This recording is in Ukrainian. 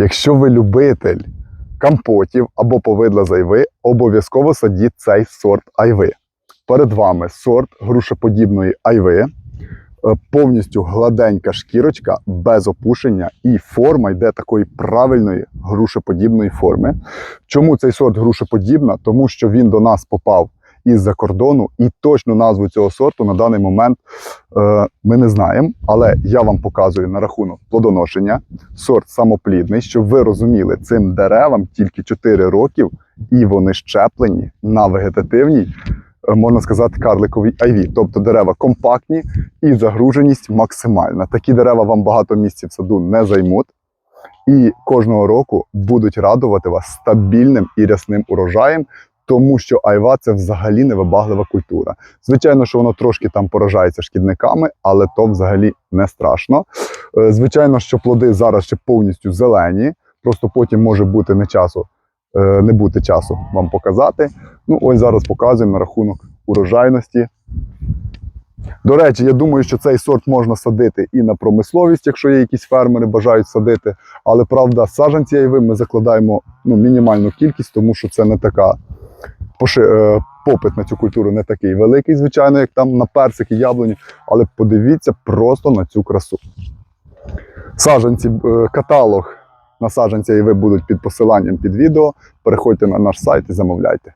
Якщо ви любитель компотів або повидла з айви, обов'язково садіть цей сорт айви. Перед вами сорт грушеподібної айви, е, повністю гладенька шкірочка без опушення, і форма йде такої правильної грушеподібної форми. Чому цей сорт грушеподібна? Тому що він до нас попав із-за кордону, і точну назву цього сорту на даний момент е, ми не знаємо. Але я вам показую на рахунок плодоношення. Сорт самоплідний, щоб ви розуміли, цим деревам тільки 4 років, і вони щеплені на вегетативній, е, можна сказати, карликовій айві. Тобто дерева компактні і загруженість максимальна. Такі дерева вам багато місць в саду не займуть. І кожного року будуть радувати вас стабільним і рясним урожаєм, тому що айва це взагалі невибаглива культура. Звичайно, що воно трошки там поражається шкідниками, але то взагалі не страшно. Е, Звичайно, що плоди зараз ще повністю зелені, просто потім може бути не часу, е, не бути часу вам показати. Ну, ось зараз показуємо рахунок урожайності. До речі, я думаю, що цей сорт можна садити і на промисловість, якщо є якісь фермери бажають садити. Але правда, саджанці айви ми закладаємо ну, мінімальну кількість, тому що це не така попит на цю культуру не такий великий, звичайно, як там на персики, яблуні. Але подивіться просто на цю красу. Саджанці, е, каталог на саджанці і ви будуть під посиланням під відео. Переходьте на наш сайт і замовляйте.